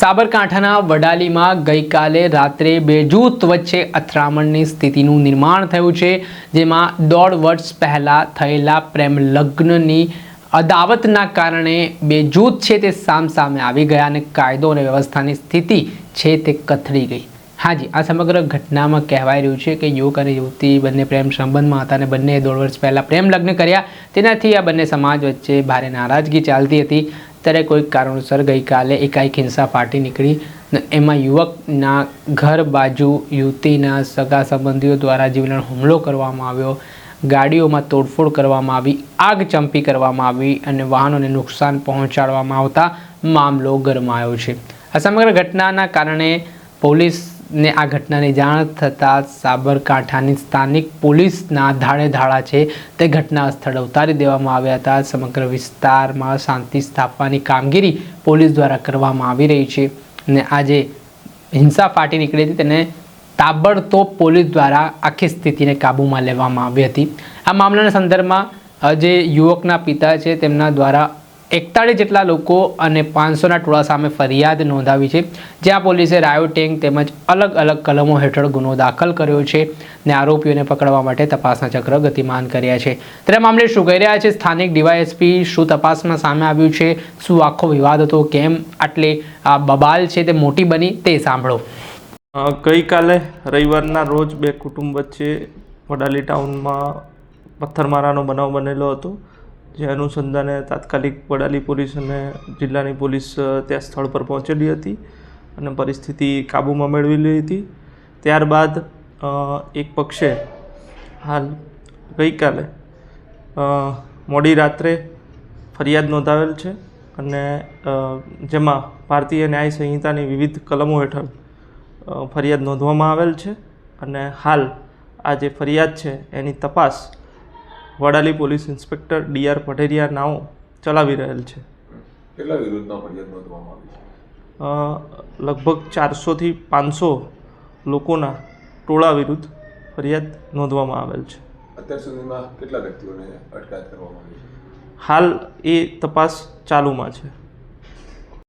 સાબરકાંઠાના વડાલીમાં ગઈકાલે રાત્રે બે જૂથ વચ્ચે અથડામણની સ્થિતિનું નિર્માણ થયું છે, જેમાં દોઢ વર્ષ પહેલાં થયેલા પ્રેમ લગ્નની અદાવતના કારણે બે જૂથ છે તે સામસામે આવી ગયા અને કાયદો અને વ્યવસ્થાની સ્થિતિ છે તે કથળી ગઈ. હાજી આ સમગ્ર ઘટનામાં કહેવાય રહ્યું છે કે યુવક અને યુવતી બંને પ્રેમ સંબંધમાં હતા અને બંને દોઢ વર્ષ પહેલાં પ્રેમ લગ્ન કર્યા. તેનાથી આ બંને સમાજ વચ્ચે ભારે નારાજગી ચાલતી હતી. ત્યારે કોઈક કારણોસર ગઈકાલે એકાએક હિંસા ફાટી નીકળી એમાં યુવકના ઘર બાજુ યુવતીના સગા સંબંધીઓ દ્વારા જીવલેણ હુમલો કરવામાં આવ્યો. ગાડીઓમાં તોડફોડ કરવામાં આવી, આગ ચંપી કરવામાં આવી અને વાહનોને નુકસાન પહોંચાડવામાં આવતા મામલો ગરમાયો છે. આ સમગ્ર ઘટનાના કારણે પોલીસને આ ઘટનાની જાણ થતાં સાબરકાંઠાની સ્થાનિક પોલીસના ધાડે ધાડા છે તે ઘટના સ્થળે ઉતારી દેવામાં આવ્યા હતા. સમગ્ર વિસ્તારમાં શાંતિ સ્થાપવાની કામગીરી પોલીસ દ્વારા કરવામાં આવી રહી છે અને આજે હિંસા ફાટી નીકળી હતી તેને તાબડતોબ પોલીસ દ્વારા આખી સ્થિતિને કાબૂમાં લેવામાં આવી હતી. આ મામલાના સંદર્ભમાં જે યુવકના પિતા છે તેમના દ્વારા એકતાળીસ જેટલા લોકો અને પાંચસોના ટોળા સામે ફરિયાદ નોંધાવી છે, જ્યાં પોલીસે રાયો ટેન્ક તેમજ અલગ અલગ કલમો હેઠળ ગુનો દાખલ કર્યો છે અને આરોપીઓને પકડવા માટે તપાસના ચક્ર ગતિમાન કર્યા છે. ત્યારે મામલે શું કહી રહ્યા છે? સ્થાનિક ડીવાયએસપી શું તપાસમાં સામે આવ્યું છે? શું આખો વિવાદ હતો? કેમ આટલે આ બબાલ છે તે મોટી બની તે સાંભળો. ગઈકાલે રવિવારના રોજ બે કુટુંબ વચ્ચે વડાલી ટાઉનમાં પથ્થરમારાનો બનાવ બનેલો હતો. જે અનુસંધાને તાત્કાલિક વડાલી પોલીસ અને જિલ્લાની પોલીસ ત્યાં સ્થળ પર પહોંચેલી હતી અને પરિસ્થિતિ કાબૂમાં મેળવેલી હતી. ત્યારબાદ એક પક્ષે હાલ ગઈકાલે મોડી રાત્રે ફરિયાદ નોંધાવેલ છે અને જેમાં ભારતીય ન્યાય સંહિતાની વિવિધ કલમો હેઠળ ફરિયાદ નોંધવામાં આવેલ છે અને હાલ આ જે ફરિયાદ છે એની તપાસ Vadali police inspector D R Pateriya નાઓ ચલાવી રહેલ છે. કેટલા વિરુદ્ધમાં ફરિયાદ નોંધવામાં આવી છે? લગભગ ચારસોથી પાંચસો લોકોના ટોળા વિરુદ્ધ ફરિયાદ નોંધવામાં આવેલ છે. અત્યાર સુધીમાં કેટલા વ્યક્તિઓને અટકાયત કરવામાં આવી છે? હાલ એ તપાસ ચાલુમાં છે.